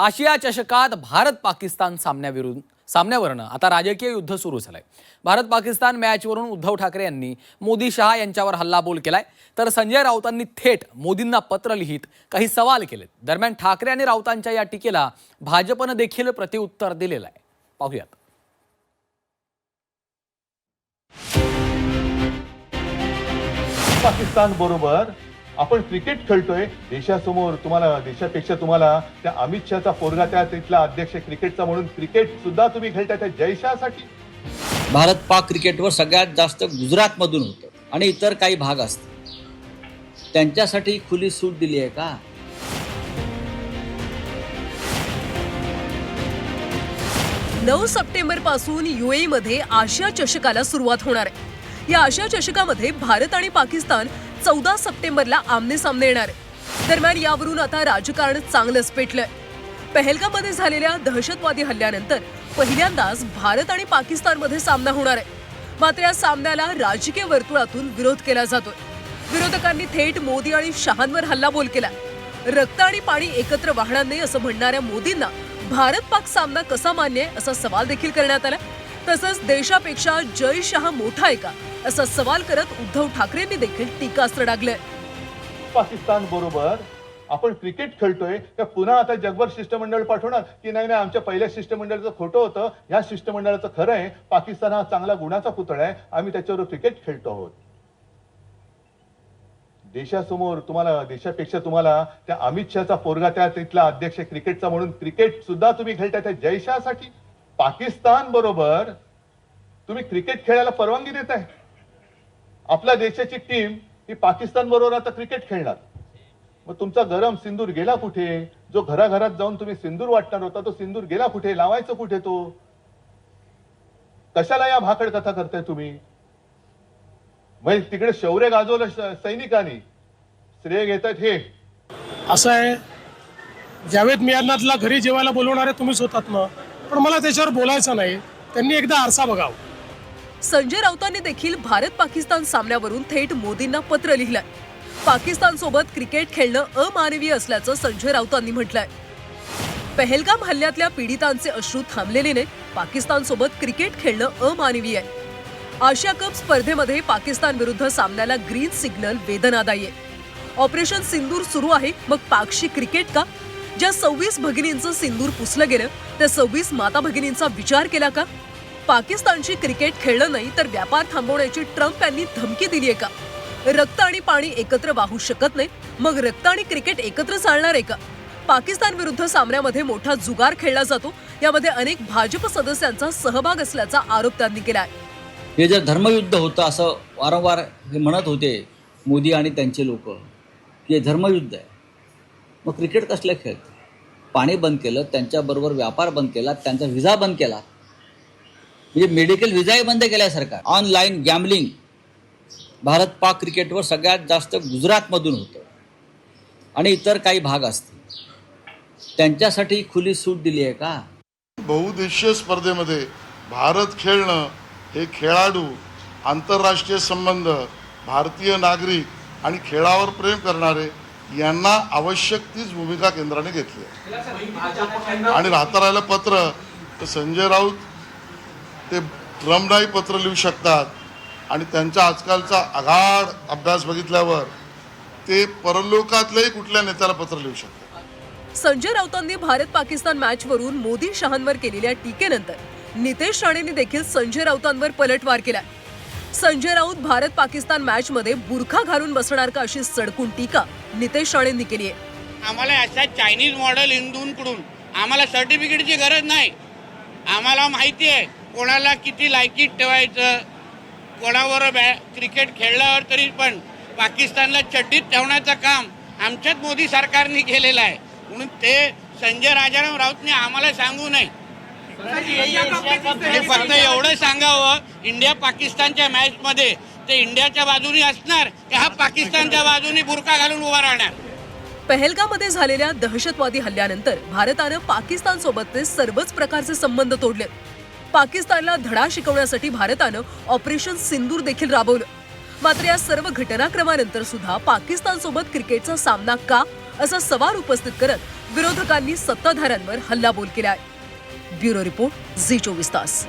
आशिया चषकात भारत पाकिस्तान सामन्याविरुद्ध सामन्यावरनं आता राजकीय युद्ध सुरू झालंय. भारत पाकिस्तान मॅचवरून उद्धव ठाकरे यांनी मोदी शहा यांच्यावर हल्लाबोल केलाय. तर संजय राऊतांनी थेट मोदींना पत्र लिहित काही सवाल केलेत. दरम्यान ठाकरे आणि राऊतांच्या या टीकेला भाजपनं देखील प्रतिउत्तर दिलेलं आहे. पाहूयात. पाकिस्तान बरोबर आपण क्रिकेट खेळतोय देशासमोर तुम्हाला देशापेक्षा तुम्हाला त्या अमित शहाचा पोरगा त्या तिथला अध्यक्ष क्रिकेटचा म्हणून क्रिकेट सुद्धा तुम्ही खेळताय त्या जयशासाठी भारत पाक क्रिकेटवर सगळ्यात जास्त गुजरातमधून होतं आणि इतर काही भाग असतात. त्यांच्यासाठी खुली सूट दिली आहे का? नऊ सप्टेंबरपासून युएई मध्ये आशिया चषकाला सुरुवात होणार आहे. या आशिया चषकामध्ये भारत आणि पाकिस्तान चौदा सप्टेंबरला आमने सामने येणार आहे. दरम्यान यावरून आता राजकारण चांगलंच पेटलंय. पहलगामध्ये झालेल्या दहशतवादी हल्ल्यानंतर पहिल्यांदाच भारत आणि पाकिस्तानमध्ये सामना होणार आहे. मात्र या सामन्याला राजकीय वर्तुळातून विरोध केला जातोय. विरोधकांनी थेट मोदी आणि शहांवर हल्लाबोल केला रक्त आणि पाणी एकत्र वाहणार नाही असं म्हणणाऱ्या मोदींना भारत पाक सामना कसा मान्य आहे असा सवाल देखील करण्यात आला तसंच देशापेक्षा जय शहा मोठा आहे का? असा सवाल करत उद्धव ठाकरेंनी देखील टीकास्त्र डागलंय. पाकिस्तान बरोबर. आपण क्रिकेट खेळतोय तर पुन्हा आता जगभर शिष्टमंडळ पाठवणार? की नाही नाही आमच्या पहिल्या शिष्टमंडळाचं खोटं होतं. ह्या शिष्टमंडळाचं खरं आहे. पाकिस्तान हा चांगला गुणाचा पुतळा आहे. आम्ही त्याच्यावर क्रिकेट खेळतो आहोत. देशासमोर तुम्हाला देशापेक्षा तुम्हाला त्या अमित शहाचा पोरगा त्या तिथला अध्यक्ष क्रिकेटचा म्हणून क्रिकेट सुद्धा तुम्ही खेळताय त्या जयशासाठी पाकिस्तान बरोबर तुम्ही क्रिकेट खेळायला परवानगी देत आहे. आपल्या देशाची टीम ही पाकिस्तान बरोबर आता क्रिकेट खेळणार. मग तुमचा गरम सिंदूर गेला कुठे? जो घराघरात जाऊन तुम्ही सिंदूर वाटणार होता तो सिंदूर गेला कुठे? लावायचं कुठे तो? कशाला या भाकड कथा करताय तुम्ही? म्हणजे तिकडे शौर्य गाजवलं सैनिकांनी. श्रेय घेत आहेत हे. असं आहे. जावेद मियानातला घरी जेवायला बोलवणार आहे तुम्हीच होतात ना पण मला त्याच्यावर बोलायचं नाही. त्यांनी एकदा आरसा बघावं. संजय राऊतांनी देखील भारत पाकिस्तान सामन्यावरून थेट मोदींना पत्र लिहिलंय. पाकिस्तान सोबत क्रिकेट खेळणं अमानवीय असल्याचं संजय राऊतांनी म्हटलंय. पहलगाम हल्ल्यातल्या पीडितांचे अश्रू थांबलेले नाही पाकिस्तान सोबत क्रिकेट खेळणं अमानवीय आहे. आशिया कप स्पर्धेमध्ये पाकिस्तान विरुद्ध सामन्याला ग्रीन सिग्नल वेदनादायी आहे. ऑपरेशन सिंदूर सुरू आहे. मग पाकशी क्रिकेट का? ज्या सव्वीस भगिनींचं सिंदूर पुसलं गेलं त्या सव्वीस माता भगिनींचा विचार केला का? पाकिस्तानशी क्रिकेट खेळलं नाही तर व्यापार थांबवण्याची ट्रम्प यांनी धमकी दिलीये का? रक्त आणि पाणी एकत्र वाहू शकत नाही मग रक्त आणि क्रिकेट एकत्र चालणार आहे का? पाकिस्तान विरुद्ध सामन्यामध्ये मोठा जुगार खेळला जातो यामध्ये अनेक भाजप सदस्यांचा सहभाग असल्याचा आरोप त्यांनी केला आहे. हे जर धर्मयुद्ध होतं असं वारंवार हे म्हणत होते मोदी आणि त्यांचे लोक की हे धर्मयुद्ध आहे. मग क्रिकेट कसलं खेळतं पाणी बंद केलं त्यांच्याबरोबर व्यापार बंद केला त्यांचा व्हिजा बंद केला. म्हणजे मेडिकल व्हिजाही बंद केला सरकार. ऑनलाईन गॅमलिंग भारत पाक क्रिकेटवर सगळ्यात जास्त गुजरातमधून होतं. आणि इतर काही भाग असतील. त्यांच्यासाठी खुली सूट दिली आहे का? बहुदेशीय स्पर्धेमध्ये भारत खेळणं हे खेळाडू आंतरराष्ट्रीय संबंध भारतीय नागरिक आणि खेळावर प्रेम करणारे यांना आवश्यक तीच भूमिका केंद्राने घेतली आहे. आणि राहता राहिलं पत्र तर संजय राऊत ते ट्रम्पलाही पत्र लिहू शकतात. आणि त्यांचा आजकालचा आघाड अभ्यास बघितल्यावर ते परलोकातल्याही कुठल्या नेत्याला पत्र लिहू शकतात? संजय राऊतांनी भारत पाकिस्तान मॅचवरून मोदी शहांवर केलेल्या टीकेनंतर नितेश राणेंनी देखील संजय राऊतांवर पलटवार केला संजय राऊत भारत पाकिस्तान मॅच मध्ये बुरखा घालून बसणार का अशी सडकून टीका? नितेश राणेंनी केली आहे. आम्हाला अशा चायनीज मॉडेल हिंदूंकडून आम्हाला सर्टिफिकेटची गरज नाही. आम्हाला माहिती आहे कोणाला किती लायकीत ठेवायचं कोणावर बॅ क्रिकेट खेळल्यावर तरी पण पाकिस्तानला चड्डीत ठेवण्याचं काम आमच्याच मोदी सरकारने केलेलं आहे. म्हणून ते संजय राजाराम राऊतने आम्हाला सांगू नये. फक्त एवढं सांगावं इंडिया पाकिस्तानच्या मॅचमध्ये ते इंडियाच्या बाजूनी असणार की हा पाकिस्तानच्या बाजूनी बुरका घालून उभा राहणार? पहलगाममध्ये झालेल्या दहशतवादी हल्ल्यानंतर भारतानं पाकिस्तान सोबतचे सर्वच प्रकारचे संबंध तोडले. पाकिस्तानला धडा शिकवण्यासाठी भारतानं ऑपरेशन सिंदूर देखील राबवलं. मात्र या सर्व घटनाक्रमानंतर सुद्धा पाकिस्तान सोबत क्रिकेटचा सामना का असा सवाल उपस्थित करत विरोधकांनी सत्ताधाऱ्यांवर हल्लाबोल केलाय. ब्युरो रिपोर्ट झी चोवीस तास.